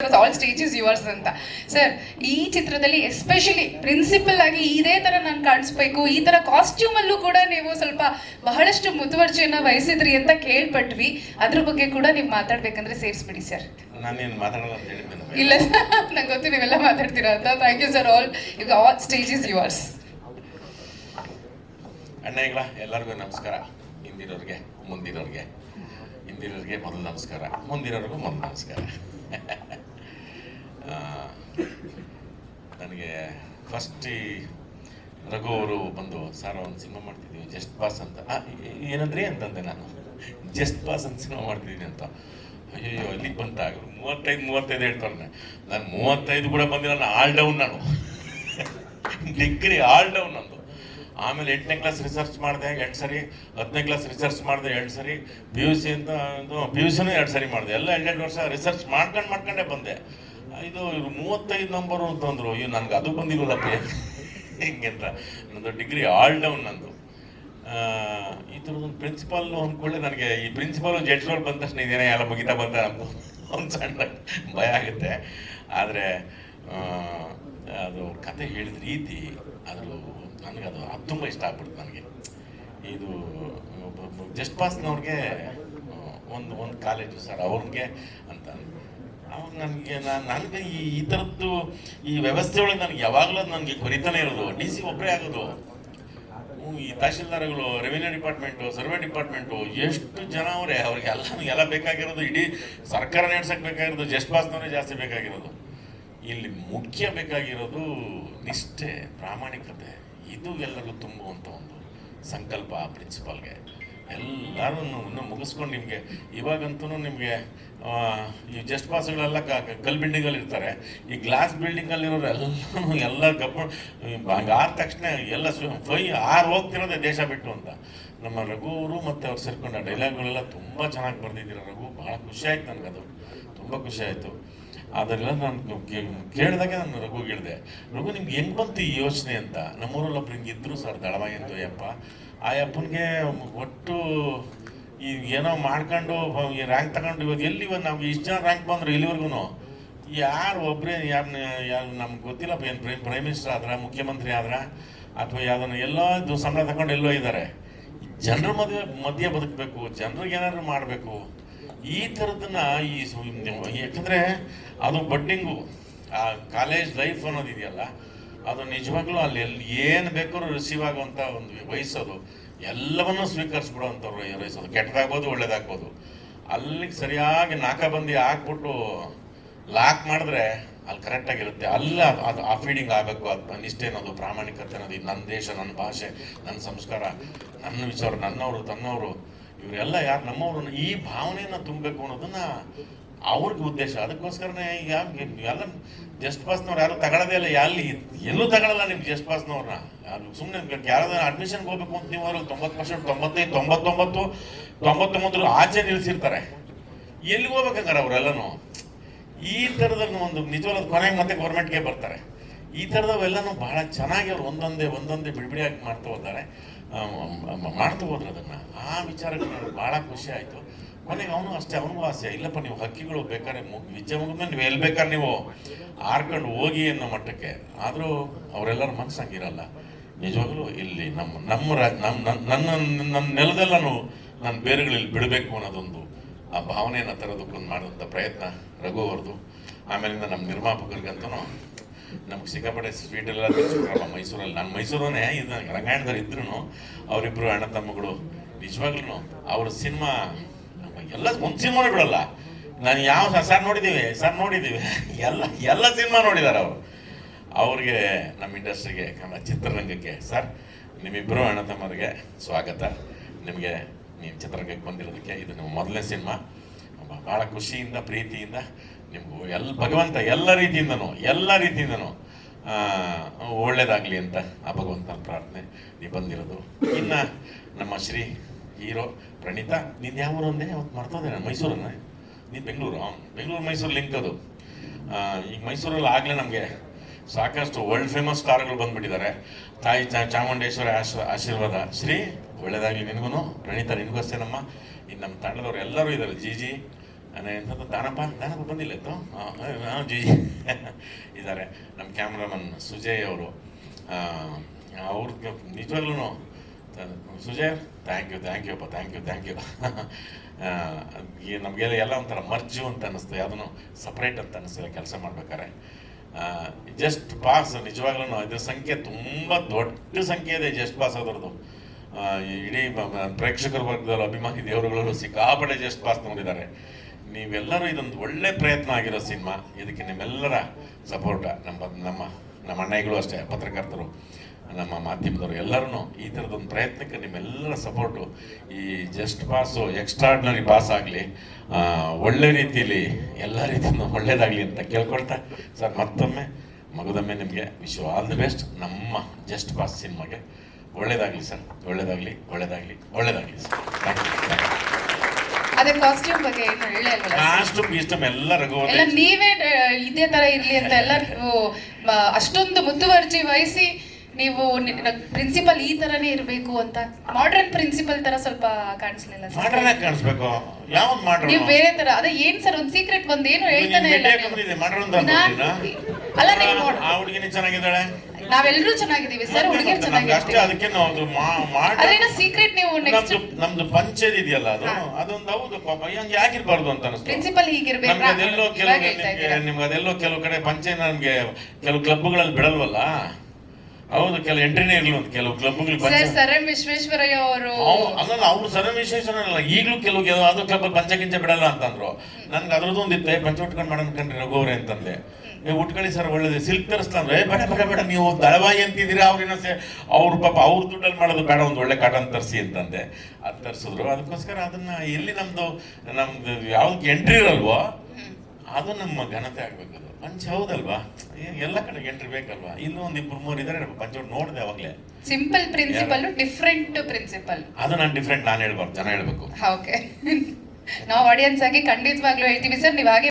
All stages yours ಅಂತ. Sir ಈ ಚಿತ್ರದಲ್ಲಿ ಎಸ್ಪೆಷಲಿ ಪ್ರಿನ್ಸಿಪಲ್ ಆಗಿ ಇದೇ ತರ ನಾನು ಕಾಣಿಸ್ಬೇಕು. ಈ ತರ ಕಾಸ್ಟ್ಯೂಮ್ ಅಲ್ಲೂ ಕೂಡ ನೀವು ಸ್ವಲ್ಪ ಬಹಳಷ್ಟು ಮುತುವರ್ಜಿಯನ್ನ ವಹಿಸಿದ್ರಿ ಅಂತ ಕೇಳ್ಪಟ್ವಿ. ಅದ್ರ ಬಗ್ಗೆ ಕೂಡ ನೀವು ಮಾತಾಡ್ಬೇಕಂದ್ರೆ ಸೇರಿಸ್ಬಿಡಿ ಸರ್ ಇಲ್ಲ ನಂಗೆ ಗೊತ್ತು ನೀವೆಲ್ಲ ಮಾತಾಡ್ತೀರಾ ಅಂತ. ಥ್ಯಾಂಕ್ ಯು ಸರ್ ಆಲ್ ಈಗ ಆಲ್ ಸ್ಟೇಜಸ್ ಯುವರ್ಸ್ ಅಣ್ಣಗಳ ಎಲ್ಲರಿಗೂ ನಮಸ್ಕಾರ. ಹಿಂದಿರೋರಿಗೆ ಮುಂದಿರೋರಿಗೆ. ಹಿಂದಿರೋರಿಗೆ ಮೊದಲು ನಮಸ್ಕಾರ. ಮುಂದಿರೋರಿಗೂ ಮೊದಲು ನಮಸ್ಕಾರ ಆ, ನನಗೆ ಫಸ್ಟ್ ರಘು ಅವರು ಬಂದು, ಸರ್ ಒಂದು ಸಿನಿಮಾ ಮಾಡ್ತಿದ್ದೀವಿ ಜಸ್ಟ್ ಪಾಸ್ ಅಂತ. ಏನಂದ್ರೆ? ಅಂತಂದೆ ನಾನು. ಜಸ್ಟ್ ಪಾಸ್ ಅಂತ ಸಿನಿಮಾ ಮಾಡ್ತಿದ್ದೀನಿ ಅಂತ. ಅಯ್ಯೋ ಅಲ್ಲಿಗೆ ಬಂತ? ಮೂವತ್ತೈದು ಮೂವತ್ತೈದು ಹೇಳ್ತಾರೆ ನಾನು ಮೂವತ್ತೈದು ಕೂಡ ಬಂದಿಲ್ಲ ಆಲ್ ಡೌನ್ ನಾನು. ಡಿಗ್ರಿ ಆಲ್ ಡೌನ್ ನಂದು. ಆಮೇಲೆ ಎಂಟನೇ ಕ್ಲಾಸ್ ರಿಸರ್ಚ್ ಮಾಡಿದೆ, ಎರಡು ಸರಿ. ಹತ್ತನೇ ಕ್ಲಾಸ್ ರಿಸರ್ಚ್ ಮಾಡಿದೆ, ಎರಡು ಸರಿ. ಪಿ ಯು ಸಿ ಅಂತ ಪಿ ಯು ಸಿನೂ ಎರಡು ಸರಿ ಮಾಡಿದೆ. ಎಲ್ಲ ಎರಡೆರಡು ವರ್ಷ ರಿಸರ್ಚ್ ಮಾಡ್ಕೊಂಡು, ಮಾಡ್ಕೊಂಡೇ ಬಂದೆ. ಇದು ಇವ್ರು ಮೂವತ್ತೈದು ನಂಬರು ಅಂತಂದ್ರು ಅಯ್ಯೋ, ನನಗೆ ಅದು ಬಂದಿಲ್ಲಪ್ಪ ಹಿಂಗೆ ಅಂತ ನಂದು ಡಿಗ್ರಿ ಆಲ್ ಡೌನ್ ನಂದು. ಈ ಥರದೊಂದು ಪ್ರಿನ್ಸಿಪಾಲ್ ಅಂದ್ಕೊಳ್ಳೆ ನನಗೆ. ಈ ಪ್ರಿನ್ಸಿಪಾಲು ಜಡ್ಜ್ ರೋಲ್ ಬಂದ ತಕ್ಷಣ ಇದೇನೇ ಎಲ್ಲ ಮುಗಿತಾ ಬಂತ ನಮ್ಮದು ಒಂದು ಸಣ್ಣ ಭಯ ಆಗುತ್ತೆ. ಆದರೆ ಅದು ಕತೆ ಹೇಳಿದ ರೀತಿ ಅದು ನನಗೆ ಅದು ಅದು ತುಂಬ ಇಷ್ಟ ಆಗ್ಬಿಡ್ತು ನನಗೆ. ಇದು ಜಸ್ಟ್ ಪಾಸ್ನವ್ರಿಗೆ ಒಂದು ಒಂದು ಕಾಲೇಜು ಸರ್ ಅವ್ರಿಗೆ ಅಂತ. ಅವಾಗ ನನಗೆ ನಾನು ನನಗೆ ಈ ಈ ಥರದ್ದು ಈ ವ್ಯವಸ್ಥೆ ಒಳಗೆ ನನಗೆ ಯಾವಾಗಲೂ ನನಗೆ ಕೊರಿತಾನೆ ಇರೋದು. ಡಿ ಸಿ ಒಬ್ಬರೇ ಆಗೋದು. ಈ ತಹಶೀಲ್ದಾರ್ಗಳು ರೆವಿನ್ಯೂ ಡಿಪಾರ್ಟ್ಮೆಂಟು ಸರ್ವೆ ಡಿಪಾರ್ಟ್ಮೆಂಟು ಎಷ್ಟು ಜನ ಅವರೇ? ಅವ್ರಿಗೆಲ್ಲ ಎಲ್ಲ ಬೇಕಾಗಿರೋದು. ಇಡೀ ಸರ್ಕಾರ ನಡೆಸಕ್ಕೆ ಬೇಕಾಗಿರೋದು ಜಸ್ಟ್ ಪಾಸ್ನವರೇ ಜಾಸ್ತಿ ಬೇಕಾಗಿರೋದು. ಇಲ್ಲಿ ಮುಖ್ಯ ಬೇಕಾಗಿರೋದು ನಿಷ್ಠೆ, ಪ್ರಾಮಾಣಿಕತೆ. ಇದು ಎಲ್ಲರಿಗೂ ತುಂಬುವಂಥ ಒಂದು ಸಂಕಲ್ಪ ಪ್ರಿನ್ಸಿಪಾಲ್ಗೆ ಎಲ್ಲರೂ ಮುಗಿಸ್ಕೊಂಡು ನಿಮಗೆ ಇವಾಗಂತೂ ನಿಮಗೆ ಈ ಜಸ್ಟ್ ಪಾಸ್ಗಳೆಲ್ಲ ಕಲ್ ಬಿಲ್ಡಿಂಗಲ್ಲಿ ಇರ್ತಾರೆ ಈ ಗ್ಲಾಸ್ ಬಿಲ್ಡಿಂಗಲ್ಲಿರೋರು ಎಲ್ಲರೂ ಎಲ್ಲ ಕಪ್ಪ ಹಂಗೆ ಆದ ತಕ್ಷಣ ಎಲ್ಲ ಫೈ ಆರು ಹೋಗ್ತಿರೋದೆ ದೇಶ ಬಿಟ್ಟು ಅಂತ. ನಮ್ಮ ರಘು ಅವರು ಮತ್ತು ಅವ್ರು ಸೇರ್ಕೊಂಡ ಡೈಲಾಗ್ಗಳೆಲ್ಲ ತುಂಬ ಚೆನ್ನಾಗಿ ಬರೆದಿದ್ದೀರ ರಘು. ಭಾಳ ಖುಷಿ ಆಯ್ತು ನನಗದು. ತುಂಬ ಖುಷಿ ಆಯಿತು. ಅದೆಲ್ಲ ನಾನು ಕೇಳಿದಾಗ ನಾನು ರಘು ಹೇಳಿದೆ ರಘು, ನಿಮ್ಗೆ ಹೆಂಗೆ ಬಂತು ಈ ಯೋಚನೆ ಅಂತ? ನಮ್ಮೂರಲ್ಲಿ ಒಬ್ರು ಹಿಂಗೆ ಇದ್ರು ಸರ್ ದಳವಾಯಿ ಎಂದು ಯಪ್ಪ ಆ ಅಪ್ಪನಿಗೆ ಒಟ್ಟು ಈ ಏನೋ ಮಾಡ್ಕೊಂಡು ಈ ರ್ಯಾಂಕ್ ತಗೊಂಡು ಇವತ್ತು ಎಲ್ಲಿ ಇವತ್ತು ನಮ್ಗೆ ಇಷ್ಟು ಜನ ರ್ಯಾಂಕ್ ಬಂದರು ಇಲ್ಲಿವರೆಗೂ ಯಾರು ಒಬ್ಬರೇ ಯಾರು ಯಾರು ನಮ್ಗೆ ಗೊತ್ತಿಲ್ಲ ಏನು ಪ್ರೈಮ್ ಪ್ರೈಮ್ ಮಿನಿಸ್ಟರ್ ಆದ್ರ, ಮುಖ್ಯಮಂತ್ರಿ ಆದ್ರ, ಅಥವಾ ಯಾವ್ದನ್ನ ಎಲ್ಲೋ ಸಂಬಳ ತಗೊಂಡು ಎಲ್ಲೋ ಇದ್ದಾರೆ ಜನರ ಮದುವೆ ಮಧ್ಯೆ ಬದುಕಬೇಕು, ಜನರಿಗೆ ಏನಾದ್ರು ಮಾಡಬೇಕು. ಈ ಥರದನ್ನ ಈ ಯಾಕಂದ್ರೆ ಅದು ಬಡ್ಡಿಂಗು, ಆ ಕಾಲೇಜ್ ಲೈಫ್ ಅನ್ನೋದಿದೆಯಲ್ಲ ಅದು ನಿಜವಾಗ್ಲೂ ಅಲ್ಲಿ ಎಲ್ಲಿ ಏನು ಬೇಕಾದ್ರೂ ರಿಸೀವ್ ಆಗುವಂಥ ಒಂದು ವಯಸ್ಸೋದು ಎಲ್ಲವನ್ನೂ ಸ್ವೀಕರಿಸ್ಬಿಡುವಂಥವ್ರು ವಯಸ್ಸೋದು ಕೆಟ್ಟದಾಗ್ಬೋದು, ಒಳ್ಳೇದಾಗ್ಬೋದು. ಅಲ್ಲಿಗೆ ಸರಿಯಾಗಿ ನಾಕಾಬಂದಿ ಹಾಕ್ಬಿಟ್ಟು ಲಾಕ್ ಮಾಡಿದ್ರೆ ಅಲ್ಲಿ ಕರೆಕ್ಟಾಗಿರುತ್ತೆ ಅಲ್ಲ ಅದು ಆ ಫೀಡಿಂಗ್ ಆಗಬೇಕು, ಅದು ನಿಷ್ಠೆ ಅನ್ನೋದು, ಪ್ರಾಮಾಣಿಕತೆ ಅನ್ನೋದು ನನ್ನ ದೇಶ ನನ್ನ ಭಾಷೆ ನನ್ನ ಸಂಸ್ಕಾರ, ನನ್ನ ವಿಚಾರ, ನನ್ನವರು, ತನ್ನವರು. ಇವರೆಲ್ಲ ಯಾರು ನಮ್ಮವರು ಈ ಭಾವನೆಯನ್ನು ತುಂಬಬೇಕು ಅನ್ನೋದನ್ನ ಅವ್ರಿಗೆ ಉದ್ದೇಶ. ಅದಕ್ಕೋಸ್ಕರನೇ ಈಗ ಎಲ್ಲ ಜಸ್ಟ್ ಪಾಸ್ನವ್ರು ಯಾರು ತಗೊಳ್ಳೋದೇ ಇಲ್ಲ. ಎಲ್ಲಿ ಎಲ್ಲೂ ತಗೊಳ್ಳಲ್ಲ ನಿಮ್ಗೆ ಜಸ್ಟ್ ಪಾಸ್ನವ್ರನ್ನ ಯಾರು ಸುಮ್ಮನೆ ಯಾರಾದ್ರೂ ಅಡ್ಮಿಷನ್ಗೆ ಹೋಗ್ಬೇಕು ಅಂತ ನೀವು ಅವರು ತೊಂಬತ್ತು ಪರ್ಸೆಂಟ್ ತೊಂಬತ್ತೈದು, ತೊಂಬತ್ತೊಂಬತ್ತು ತೊಂಬತ್ತೊಂಬತ್ತರ ಆಚೆ ನಿಲ್ಲಿಸಿರ್ತಾರೆ ಎಲ್ಲಿಗೆ ಹೋಗ್ಬೇಕಂಗಾರೆ ಅವರೆಲ್ಲನೂ? ಈ ಥರದಲ್ಲಿ ಒಂದು ನಿಜವಾದ ಕೊನೆಗೆ ಮತ್ತೆ ಗೌರ್ಮೆಂಟ್ಗೆ ಬರ್ತಾರೆ. ಈ ಥರದವೆಲ್ಲನೂ ಬಹಳ ಚೆನ್ನಾಗಿ ಅವ್ರು ಒಂದೊಂದೇ ಒಂದೊಂದೇ ಬಿಡಿಬಿಡಿಯಾಗಿ ಮಾಡ್ತಾ ಹೋದ್ದಾರೆ ಮಾಡ್ತಾ ಹೋದ್ರೆ ಅದನ್ನು. ಆ ವಿಚಾರಕ್ಕೆ ನನಗೆ ಭಾಳ ಖುಷಿ ಆಯಿತು. ಕೊನೆಗೆ ಅವನು ಅಷ್ಟೇ, ಅವನು ಆಸೆ ಇಲ್ಲಪ್ಪ, ನೀವು ಹಕ್ಕಿಗಳು ಬೇಕಾದ್ರೆ ವಿಜಯ ಮುಗಿದ್ಮೇಲೆ ನೀವು ಎಲ್ಲಿ ಬೇಕಾದ್ರೆ ನೀವು ಆರ್ಕೊಂಡು ಹೋಗಿ ಅನ್ನೋ ಮಟ್ಟಕ್ಕೆ. ಆದರೂ ಅವರೆಲ್ಲರ ಮನಸ್ಸು ಹಂಗಿರಲ್ಲ. ನಿಜವಾಗ್ಲೂ ಇಲ್ಲಿ ನಮ್ಮ ನಮ್ಮ ರಾಜ್ ನಮ್ಮ, ನನ್ನ ನನ್ನ ನನ್ನ ನನ್ನ ಬೇರುಗಳಲ್ಲಿ ಬಿಡಬೇಕು ಅನ್ನೋದೊಂದು ಆ ಭಾವನೆಯನ್ನು ತರೋದಕ್ಕೊಂದು ಮಾಡಿದಂಥ ಪ್ರಯತ್ನ ರಘು ಅವ್ರದ್ದು. ಆಮೇಲಿಂದ ನಮ್ಮ ನಿರ್ಮಾಪಕರಿಗಂತೂ ನಮ್ಗೆ ಸಿಕ್ಕಾಪಟ್ಟೆ ಸ್ವೀಟ್ ಎಲ್ಲ ತರಿಸ್ಬಿಟ್ರಲ್ಲ ಮೈಸೂರಲ್ಲಿ. ನಾನು ಮೈಸೂರನ್ನೇ, ಇದು ರಂಗಾಯಣದವ್ರು ಇದ್ರು ಅವರಿಬ್ಬರು ಅಣ್ಣ ತಮ್ಮಗಳು ನಿಜವಾಗ್ಲೂ ಅವ್ರ ಸಿನಿಮಾ ಎಲ್ಲ ಒಂದು ಸಿನಿಮಾನೇ ಬಿಡಲ್ಲ. ನಾನು ಯಾವ ಸರ್ ನೋಡಿದ್ದೀವಿ ಸರ್ ನೋಡಿದ್ದೀವಿ ಎಲ್ಲ ಎಲ್ಲ ಸಿನಿಮಾ ನೋಡಿದ್ದಾರೆ ಅವರು. ಅವ್ರಿಗೆ ನಮ್ಮ ಇಂಡಸ್ಟ್ರಿಗೆ, ಕನ್ನಡ ಚಿತ್ರರಂಗಕ್ಕೆ. ಸರ್ ನಿಮ್ಮಿಬ್ಬರು ಅಣ್ಣ ತಮ್ಮರಿಗೆ ಸ್ವಾಗತ. ನಿಮಗೆ ನೀವು ಚಿತ್ರರಂಗಕ್ಕೆ ಬಂದಿರೋದಕ್ಕೆ ಇದು ನಿಮ್ಮ ಮೊದಲನೇ ಸಿನಿಮಾ. ಭಾಳ ಖುಷಿಯಿಂದ, ಪ್ರೀತಿಯಿಂದ ನಿಮಗೂ ಎಲ್ಲ ಭಗವಂತ ಎಲ್ಲ ರೀತಿಯಿಂದನೂ ಎಲ್ಲ ರೀತಿಯಿಂದನೂ ಒಳ್ಳೇದಾಗಲಿ ಅಂತ ಆ ಭಗವಂತನ ಪ್ರಾರ್ಥನೆ ನೀವು ಬಂದಿರೋದು ಇನ್ನು ನಮ್ಮ ಶ್ರೀ ಹೀರೋ ಪ್ರಣೀತಾ, ನೀನು ಯಾವ ಊರು ಅಂದೆ ಅವತ್ತು ಮರ್ತೋದೆ ನಾನು, ಮೈಸೂರನ್ನ? ನೀನು ಬೆಂಗಳೂರು ಬೆಂಗಳೂರು, ಮೈಸೂರು ಲಿಂಕ್ ಅದು. ಈಗ ಮೈಸೂರಲ್ಲಿ ಆಗಲೇ ನಮಗೆ ಸಾಕಷ್ಟು ವರ್ಲ್ಡ್ ಫೇಮಸ್ ಸ್ಟಾರ್ಗಳು ಬಂದುಬಿಟ್ಟಿದ್ದಾರೆ. ತಾಯಿ ಚಾ- ಚಾಮುಂಡೇಶ್ವರಿ ಆಶ್, ಆಶೀರ್ವಾದ. ಶ್ರೀ, ಒಳ್ಳೇದಾಗಲಿ ನಿನಗೂ ಪ್ರಣೀತಾ ನಿನಗೂ ಅಷ್ಟೇನಮ್ಮ. ಇನ್ನು ನಮ್ಮ ತಂಡದವ್ರು ಎಲ್ಲರೂ ಇದ್ದಾರೆ. ಜಿ ಜಿ ಎಂಥದ್ದು? ದಾನಪ್ಪ ದಾನಪ್ಪ ಬಂದಿಲ್ಲ ಇತ್ತು? ಜಿ ಇದ್ದಾರೆ. ನಮ್ಮ ಕ್ಯಾಮ್ರಾಮನ್ ಸುಜಯ್ ಅವರು. ಅವ್ರಿಗೆ ನಿಜವಾಗ್ಲೂ Sujay thank you thank you ಅಪ್ಪ ಥ್ಯಾಂಕ್ ಯು ಥ್ಯಾಂಕ್ ಯು ನಮಗೆಲ್ಲ ಎಲ್ಲ ಒಂಥರ ಮರ್ಜು ಅಂತ ಅನ್ನಿಸ್ತು. ಯಾವುದನ್ನು ಸಪ್ರೇಟ್ ಅಂತ ಅನ್ನಿಸ್ತಿಲ್ಲ ಕೆಲಸ ಮಾಡ್ಬೇಕಾದ್ರೆ. ಜಸ್ಟ್ ಪಾಸ್ ನಿಜವಾಗ್ಲೂ ಇದ್ರ ಸಂಖ್ಯೆ ತುಂಬ ದೊಡ್ಡ ಸಂಖ್ಯೆ ಇದೆ ಜಸ್ಟ್ ಪಾಸ್ ಅದರದ್ದು ಆ, ಇಡೀ ಪ್ರೇಕ್ಷಕರ ವರ್ಗದವರು ಅಭಿಮಾನಿ ದೇವರುಗಳಲ್ಲೂ ಸಿಕ್ಕಾಪಟ್ಟೆ ಜಸ್ಟ್ ಪಾಸ್ ನೋಡಿದ್ದಾರೆ. ನೀವೆಲ್ಲರೂ ಇದೊಂದು ಒಳ್ಳೆ ಪ್ರಯತ್ನ ಆಗಿರೋ ಸಿನಿಮಾ. ಇದಕ್ಕೆ ನಿಮ್ಮೆಲ್ಲರ ಸಪೋರ್ಟ ನಮ್ಮ ನಮ್ಮ ನಮ್ಮ ಅಣ್ಣಗಳು ಅಷ್ಟೇ, ಪತ್ರಕರ್ತರು, ನಮ್ಮ ಮಾಧ್ಯಮದವರು ಎಲ್ಲರೂ ಈ ಥರದೊಂದು ಪ್ರಯತ್ನಕ್ಕೆ ನಿಮ್ಮೆಲ್ಲರ ಸಪೋರ್ಟು ಈ ಜಸ್ಟ್ ಪಾಸು ಎಕ್ಸ್ಟ್ರಾಡ್ನರಿ ಪಾಸ್ ಆಗಲಿ ಒಳ್ಳೆ ರೀತಿಯಲ್ಲಿ ಎಲ್ಲ ರೀತಿಯೂ ಒಳ್ಳೇದಾಗಲಿ ಅಂತ ಕೇಳ್ಕೊಳ್ತಾ, ಸರ್, ಮತ್ತೊಮ್ಮೆ ಮಗದೊಮ್ಮೆ ನಿಮಗೆ ವಿಶ್ ಆಲ್ ದಿ ಬೆಸ್ಟ್ ನಮ್ಮ ಜಸ್ಟ್ ಪಾಸ್ ಸಿನಿಮಾಗೆ ಒಳ್ಳೇದಾಗಲಿ, ಸರ್, ಒಳ್ಳೇದಾಗಲಿ ಒಳ್ಳೇದಾಗಲಿ ಒಳ್ಳೇದಾಗಲಿ ಸರ್ ಥ್ಯಾಂಕ್ ಯು ಅದೇ ಕಾಸ್ಟ್ಯೂಮ್ ಬಗ್ಗೆ ಏನು ಕಾಸ್ಟ್ಯೂಮ್ ಎಲ್ಲ ಎಲ್ಲ ನೀವೇ ಇದೇ ತರ ಇರ್ಲಿ ಅಂತ ಎಲ್ಲ ನೀವು ಅಷ್ಟೊಂದು ಮುತುವರ್ಜಿ ವಹಿಸಿ ನೀವು ಪ್ರಿನ್ಸಿಪಲ್ ಈ ತರನೇ ಇರಬೇಕು ಅಂತ. ಮಾಡರ್ನ್ ಪ್ರಿನ್ಸಿಪಲ್ ತರ ಸ್ವಲ್ಪ ಕಾಣಿಸ್ಲಿಲ್ಲ sir. ಮಾಡ್ರನ್ನ ಕಾಣಿಸ್ಬೇಕು. ನೀವು ಬೇರೆ ತರ ಅದೇ ಏನ್ ಸರ್ ಒಂದ್ ಸೀಕ್ರೆಟ್ ಬಂದ್ ಏನು ಹೇಳ್ತಾನೆ ಇಲ್ಲ ಅಲ್ಲ ನೀವು ಆ ಹುಡುಗಿನಿ ಚೆನ್ನಾಗಿದ್ದಾಳೆ? ನಾವೆಲ್ಲರೂ ಚೆನ್ನಾಗಿದ್ದೀವಿ ಸರ್ ಮತ್ತೆ ನಮ್ಗೆ ಅಷ್ಟೇ ಅದಕ್ಕೆ ನಾವು ಅದು ಮಾಡಿ ಸೀಕ್ರೆಟ್ ನೀವು ನೆಕ್ಸ್ಟ್ ನಮ್ದು ಪಂಚದ ಇದೆಯಲ್ಲ ಅದು? ಅದೊಂದು ಹೌದು ಪಾಪ ಹಂಗೆ ಯಾಕಿರ್ಬಾರ್ದು ಅಂತ ಅನಿಸ್ತು. ಪ್ರಿನ್ಸಿಪಲ್ ಹೀಗಿರ್ಬೇಕಾ? ನಮ್ಗೆ ಅದೆಲ್ಲೋ ಕೆಲವು ನಿಮ್ಗೆ ಅದೆಲ್ಲೋ ಕೆಲವು ಕಡೆ ಪಂಚೆ ನಮ್ಗೆ ಕೆಲವು ಕ್ಲಬ್ಗಳಲ್ಲಿ ಬಿಡಲ್ವಲ್ಲ? ಹೌದು ಕೆಲವು ಎಂಟ್ರಿನೇ ಇರ್ಲಿ ಅಂತ ಕೆಲವು ಕ್ಲಬ್ಗಳಿಗೆ ಸರ್ ಸರ್ ವಿಶ್ವೇಶ್ವರಯ್ಯ ಅವರು ಅಲ್ಲ ಅವ್ರು ಅವ್ರು ವಿಶ್ವೇಶ್ವರ ಅಲ್ಲ ಈಗಲೂ ಕೆಲವು ಅದು ಕ್ಲಬ್ ಪಂಚ ಗಿಂಚ ಬಿಡಲ್ಲ ಅಂತಂದ್ರು. ನನ್ಗೆ ಅದ್ರದ್ದು ಒಂದಿತ್ತೆ ಪಂಚ ಉಟ್ಕೊಂಡು ಮಾಡೋಣ ರಘುವರೆ ಅಂತಂದೆ. ಉಟ್ಕೊಳ್ಳಿ ಸರ್ ಒಳ್ಳೇದು. ಸಿಲ್ಕ್ ತರಿಸ್ತಾನೆ ಏ ಬೇಡ ಬೇಡ ಬೇಡ ನೀವು ದಳವಾಯಿ ಅಂತಿದ್ದೀರಾ? ಅವ್ರೇನೋ ಸೇ ಅವ್ರ ಪಾಪ ಅವ್ರ ದುಡ್ಡಲ್ಲಿ ಮಾಡೋದು ಬೇಡ ಒಂದು ಒಳ್ಳೆ ಕಾಟನ್ ತರಿಸಿ ಅಂತಂದೆ. ಅದು ತರಿಸಿದ್ರು. ಅದಕ್ಕೋಸ್ಕರ ಅದನ್ನ ಎಲ್ಲಿ ನಮ್ದು ನಮ್ದು ಯಾವ್ದಕ್ಕೆ ಎಂಟ್ರಿ ಇರಲ್ವೋ ಅದು ನಮ್ಮ ಘನತೆ ಆಗ್ಬೇಕು ಅದು. ಪಂಚ ಹೌದಲ್ವಾ? ಎಲ್ಲ ಕಡೆ ಎಂಟ್ರಿ ಬೇಕಲ್ವಾ? ಇಲ್ಲೂ ಒಂದು ಇಬ್ರು ಮೂರು ಇದ್ದಾರೆ ಪಂಚ ನೋಡಿದೆ ಅವಾಗಲೇ. ಸಿಂಪಲ್ ಪ್ರಿನ್ಸಿಪಲ್ ಡಿಫ್ರೆಂಟ್ ಪ್ರಿನ್ಸಿಪಲ್ ಅದು ನಾನು ಡಿಫ್ರೆಂಟ್ ನಾನು ಹೇಳ್ಬಾರ್ದು ಜನ ಹೇಳ್ಬೇಕು. ಓಕೆ ನಾವು ಆಡಿಯನ್ಸ್ ಆಗಿ ಖಂಡಿತವಾಗ್ಲೂ ಹೇಳ್ತೀವಿ ಸರ್ ನೀವು ಹಾಗೆ